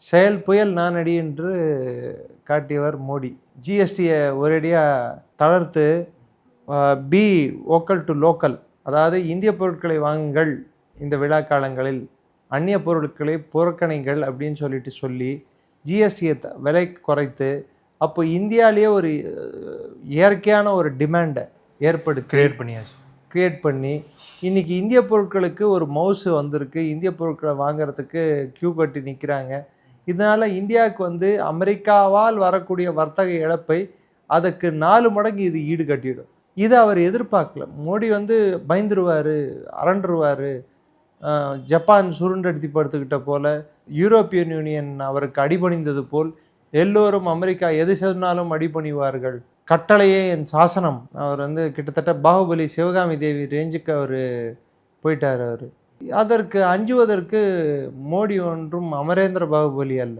செயல் புயல் நானடி என்று காட்டியவர் மோடி. ஜிஎஸ்டியை ஒரேடியாக தளர்த்து பி ஓக்கல் டு லோக்கல் அதாவது இந்திய பொருட்களை வாங்குங்கள் இந்த விழா காலங்களில் அந்நிய பொருட்களை புறக்கணிங்கள் அப்படின்னு சொல்லிட்டு சொல்லி ஜிஎஸ்டியை விலை குறைத்து அப்போ இந்தியாவிலேயே ஒரு இயற்கையான ஒரு டிமாண்டை ஏற்படுத்தி கிரியேட் பண்ணியாச்சு. கிரியேட் பண்ணி இன்னைக்கு இந்திய பொருட்களுக்கு ஒரு மவுசு வந்திருக்கு. இந்திய பொருட்களை வாங்குறதுக்கு கியூ கட்டி நிற்கிறாங்க இதனால் இந்தியாவுக்கு வந்து அமெரிக்காவால் வரக்கூடிய வர்த்தக இழப்பை அதுக்கு நாலு மடங்கு இது ஈடு கட்டிடும் இதை அவர் எதிர்பார்க்கல. மோடி வந்து பயந்துருவார் அரண்டுருவார். ஜப்பான் சுருண்டடித்து படுத்துக்கிட்ட போல் யூரோப்பியன் யூனியன் அவருக்கு அடிபணிந்தது போல் எல்லோரும் அமெரிக்கா எது சொன்னாலும் அடிபணிவார்கள். கட்டளையே என் சாசனம். அவர் வந்து கிட்டத்தட்ட பாகுபலி சிவகாமி தேவி ரேஞ்சுக்கு அவர் போயிட்டார் அவர். அதற்கு அஞ்சுவதற்கு மோடி ஒன்றும் அமரேந்திர பாகுபலி அல்ல.